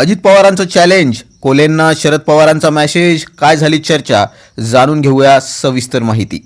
अजित पवारांचं चॅलेंज कोलेंना शरद पवारांचा मॅसेज काय झाली चर्चा? जाणून घेऊया सविस्तर माहिती.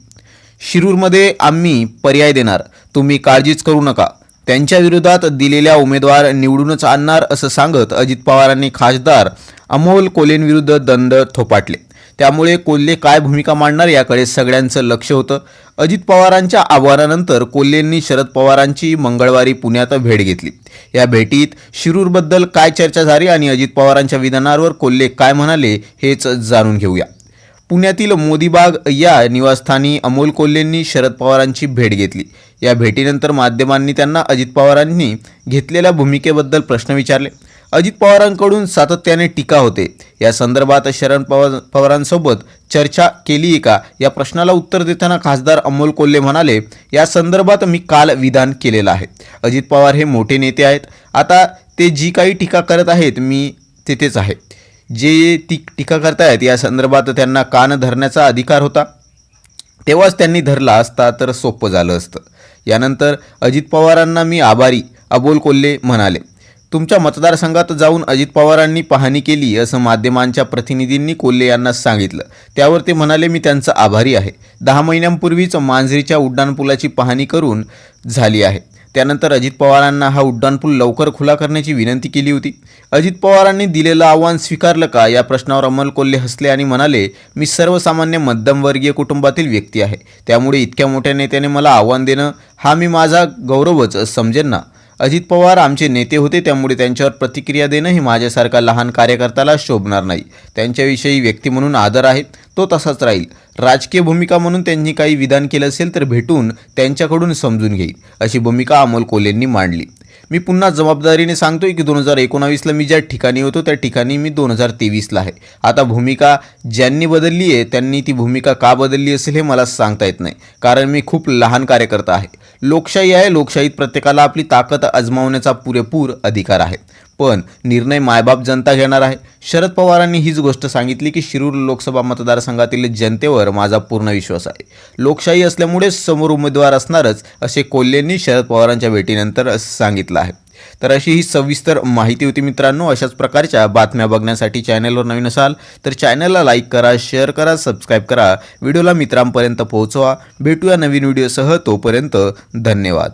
शिरूरमध्ये आम्ही पर्याय देणार. तुम्ही काळजीच करू नका. त्यांच्या विरोधात दिलेल्या उमेदवार निवडूनच आणणार असं सांगत अजित पवारांनी खासदार अमोल कोलेंविरुद्ध दंड थोपाटले. त्यामुळे कोल्हे काय भूमिका मांडणार याकडे सगळ्यांचं लक्ष होतं. अजित पवारांच्या आव्हानानंतर कोल्हेंनी शरद पवारांची मंगळवारी पुण्यात भेट घेतली. या भेटीत शिरूरबद्दल काय चर्चा झाली आणि अजित पवारांच्या विधानावर कोल्हे काय म्हणाले हेच जाणून घेऊया. पुण्यातील मोदीबाग या निवासस्थानी अमोल कोल्हेंनी शरद पवारांची भेट घेतली. या भेटीनंतर माध्यमांनी त्यांना अजित पवारांनी घेतलेल्या भूमिकेबद्दल प्रश्न विचारले. अजित पवारांकडून सातत्याने टीका होते. या संदर्भात शरण पवार पवारांसोबत चर्चा केली आहे का? या प्रश्नाला उत्तर देताना खासदार अमोल कोल्हे म्हणाले या संदर्भात मी काल विधान केलेलं आहे. अजित पवार हे मोठे नेते आहेत. आता ते जी काही टीका करत आहेत मी तिथेच आहे. जे ती टीका करतायत या संदर्भात त्यांना कान धरण्याचा अधिकार होता. तेव्हाच त्यांनी धरला असता तर सोपं झालं असतं. यानंतर अजित पवारांना मी आभारी अबोल कोल्हे म्हणाले. तुमच्या मतदारसंघात जाऊन अजित पवारांनी पाहणी केली असं माध्यमांच्या प्रतिनिधींनी कोल्हे यांना सांगितलं. त्यावर ते म्हणाले मी त्यांचा आभारी आहे. दहा महिन्यांपूर्वीच मांजरीच्या उड्डाणपुलाची पाहणी करून झाली आहे. त्यानंतर अजित पवारांना हा उड्डाणपूल लवकर खुला करण्याची विनंती केली होती. अजित पवारांनी दिलेलं आव्हान स्वीकारलं का? या प्रश्नावर अमल कोल्हे हसले आणि म्हणाले मी सर्वसामान्य मध्यमवर्गीय कुटुंबातील व्यक्ती आहे. त्यामुळे इतक्या मोठ्या नेत्याने मला आव्हान देणं हा मी माझा गौरवच समजेन ना? अजित पवार आमचे नेते होते त्यामुळे त्यांच्यावर प्रतिक्रिया देणं हे माझ्यासारखा लहान कार्यकर्त्याला शोभणार नाही. त्यांच्याविषयी व्यक्ती म्हणून आदर आहे तो तसाच राहील. राजकीय भूमिका म्हणून त्यांनी काही विधान केलं असेल तर भेटून त्यांच्याकडून समजून घेईल अशी भूमिका अमोल कोलेंनी मांडली. मी पुन्हा जबाबदारीने सांगतोय की दोन हजार एकोणावीसला मी ज्या ठिकाणी होतो त्या ठिकाणी मी दोन हजार तेवीसला आहे. आता भूमिका ज्यांनी बदलली आहे त्यांनी ती भूमिका का बदलली असेल हे मला सांगता येत नाही. कारण मी खूप लहान कार्यकर्ता आहे. लोकशाही आहे लोकशाहीत प्रत्येकाला आपली ताकद अजमावण्याचा पुरेपूर अधिकार आहे. पण निर्णय मायबाप जनता घेणार आहे. शरद पवारांनी हीच गोष्ट सांगितली की शिरूर लोकसभा मतदारसंघातील जनतेवर माझा पूर्ण विश्वास आहे. लोकशाही असल्यामुळे समोर उमेदवार असणारच असे कोल्हेंनी शरद पवारांच्या भेटीनंतर सांगितलं आहे. तर अशी ही सविस्तर माहिती होती मित्रांनो. अशाच प्रकारच्या बातम्या बघण्यासाठी चॅनलवर नवीन असाल तर चॅनलला लाईक करा शेअर करा सबस्क्राईब करा. व्हिडिओला मित्रांपर्यंत पोहोचवा. भेटूया नवीन व्हिडिओसह. तोपर्यंत धन्यवाद.